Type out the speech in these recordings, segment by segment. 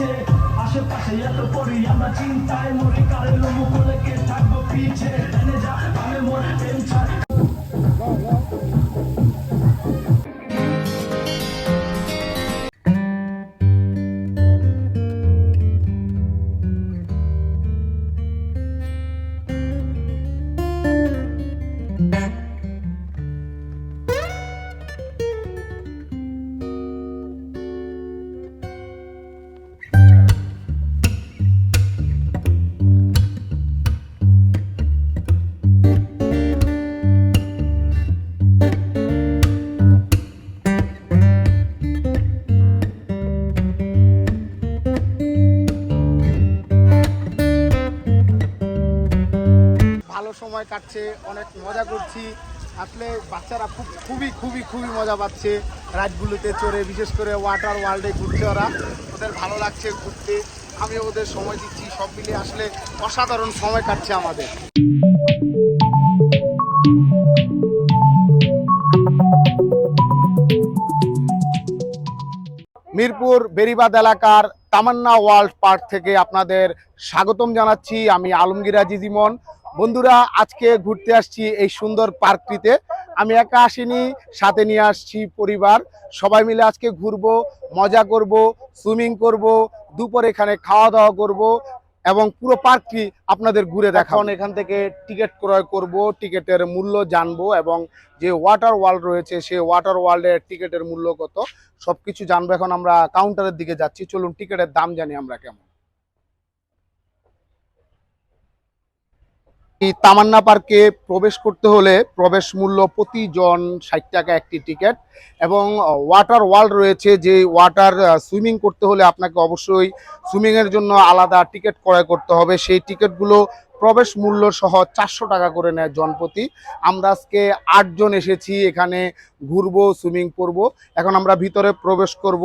নিচে আশেপাশে এত পরে আমরা চিন্তায় মরে কারে লোমো কোলে কে থাকব পিছে? সময় কাটছে, অনেক মজা করছি। আসলে বাচ্চারা খুব, খুবই খুবই খুবই মজা পাচ্ছে রাইডগুলোতে চড়ে, বিশেষ করে ওয়াটার ওয়ার্ল্ডে ঘুরছে ওরা। ওদের ভালো লাগছে ঘুরতে। আমি ওদের সময় দিচ্ছি, সব মিলিয়ে আসলে অসাধারণ সময় কাটছে আমাদের। মিরপুর বেরিবাদ এলাকার তামান্না ওয়ার্ল্ড পার্ক থেকে আপনাদের স্বাগতম জানাচ্ছি। আমি আলমগীর আজিজ ইমন। বন্ধুরা, আজকে ঘুরতে আসছি এই সুন্দর পার্কটিতে। আমি একা আসিনি, সাথে নিয়ে আসছি পরিবার। সবাই মিলে আজকে ঘুরবো, মজা করব, সুইমিং করব, দুপুর এখানে খাওয়া দাওয়া করব এবং পুরো পার্কটি আপনাদের ঘুরে দেখান এখান থেকে টিকিট ক্রয় করব, টিকিটের মূল্য জানব এবং যে ওয়াটার ওয়ার্ল্ড রয়েছে, সেই ওয়াটার ওয়ার্ল্ডের টিকিটের মূল্য কত, সবকিছু জানব। এখন আমরা কাউন্টারের দিকে যাচ্ছি। চলুন টিকিটের দাম জানি আমরা কেমন। তামান্না পার্কে প্রবেশ করতে হলে প্রবেশ মূল্য প্রতিজন ষাট টাকা একটি টিকিট এবং ওয়াটার ওয়ার্ল্ড রয়েছে যে ওয়াটার সুইমিং করতে হলে আপনাকে অবশ্যই সুইমিংয়ের জন্য আলাদা টিকিট ক্রয় করতে হবে। সেই টিকিটগুলো প্রবেশ মূল্য সহ চারশো টাকা করে নেয় জনপ্রতি। আমরা আজকে আটজন এসেছি, এখানে ঘুরবো সুইমিং করব। এখন আমরা ভিতরে প্রবেশ করব।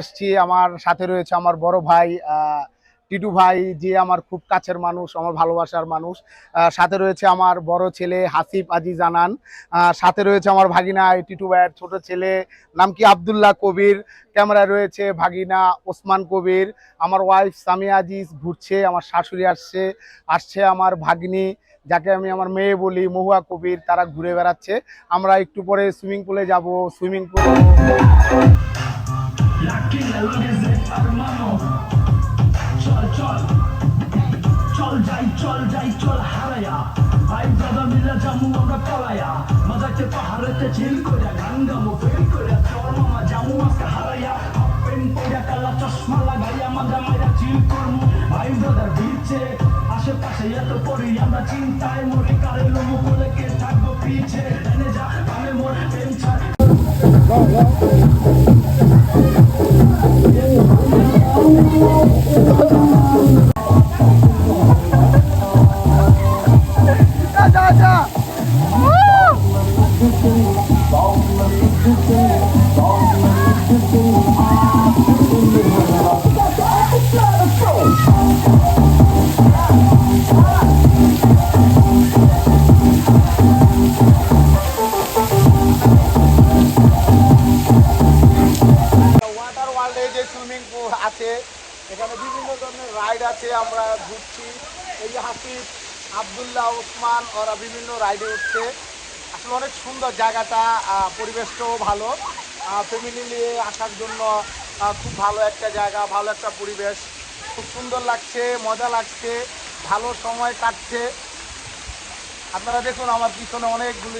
আসছি, আমার সাথে রয়েছে আমার বড় ভাই টিটু ভাই, যে আমার খুব কাছের মানুষ, আমার ভালোবাসার মানুষ। সাথে রয়েছে আমার বড় ছেলে হাসিফ আজি জানান সাথে রয়েছে আমার ভাগিনা টিটু ভাইয়ের ছোট ছেলে, নাম কি আবদুল্লাহ কবির। ক্যামেরায় রয়েছে ভাগিনা ওসমান কবির, আমার ওয়াইফ সামিয়া আজিজ ঘুরছে, আমার শাশুড়ি আসছে আসছে আমার ভাগ্নি, যাকে আমি আমার মেয়ে বলি মহুয়া কবির, তারা ঘুরে বেড়াচ্ছে। আমরা একটু পরে সুইমিং পুলে যাব সুইমিং পুল লাকি লাগে যে hermano চল চল চল যাই চল যাই চল হারায়া ভাই দাদা মিলে জামু আমরা পলায়া মজাতে পাহাড়েতে ঝিল করে গান গামু ফেল করে চল মামা জামু আজকে হাফ প্যান্ট পরে কালা চশমা লাগাইয়া মাজা মাইরা চিল করমু ভাই দাদার বিচে আশেপাশে এত পড়ি আমরা চিন্তায় মরি কারে লমু বলে কে থাকব পিছে এনে যা আমি মোর প্রেম ছাড় ওয়াটার এই যে হাসিফ আবদুল্লাহ ওসমান, ওরা বিভিন্ন রাইডে উঠছে। আসলে অনেক সুন্দর জায়গাটা পরিবেশটাও ভালো। ফ্যামিলি নিয়ে আসার জন্য খুব ভালো একটা জায়গা, ভালো একটা পরিবেশ। খুব সুন্দর লাগছে, মজা লাগছে, ভালো সময় কাটছে। আপনারা দেখুন, আমার পিছনে অনেকগুলি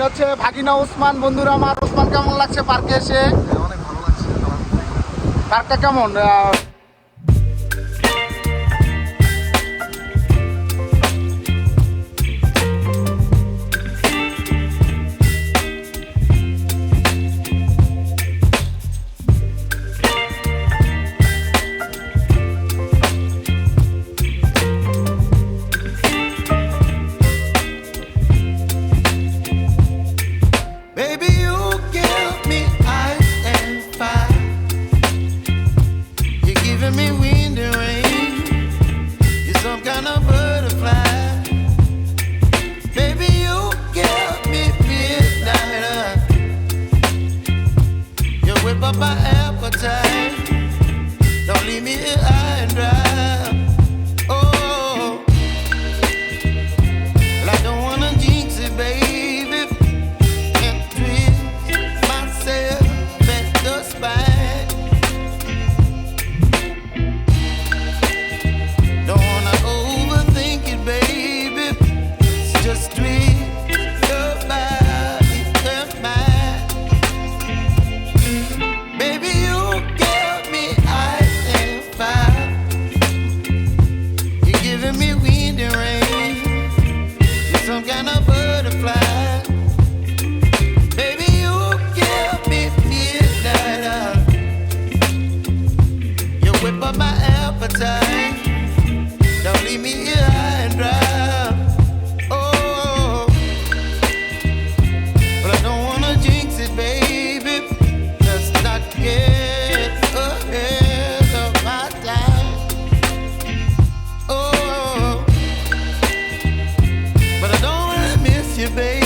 এটা হচ্ছে ভাগিনা ওসমান। বন্ধুরা আমার ওসমান কেমন লাগছে পার্কে এসে? অনেক ভালো লাগছে। পার্কটা কেমন? Me you, baby.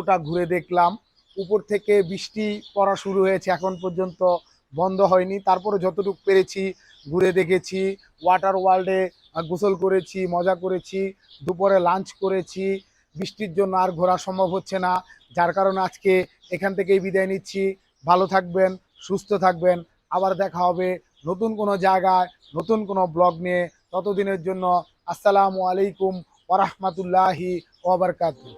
পুরোটা ঘুরে দেখলাম। উপর থেকে বৃষ্টি পড়া শুরু হয়েছে, এখন পর্যন্ত বন্ধ হয়নি। তারপরে যতটুকু পেরেছি ঘুরে দেখেছি ওয়াটার ওয়ার্ল্ডে গোসল করেছি, মজা করেছি, দুপুরে লাঞ্চ করেছি। বৃষ্টির জন্য আর ঘোরা সম্ভব হচ্ছে না, যার কারণে আজকে এখান থেকেই বিদায় নিচ্ছি। ভালো থাকবেন, সুস্থ থাকবেন। আবার দেখা হবে নতুন কোনো জায়গায়, নতুন কোনো ব্লগ নিয়ে। ততদিনের জন্য আসসালামু আলাইকুম ওরহমতুল্লাহি ওবরকাতু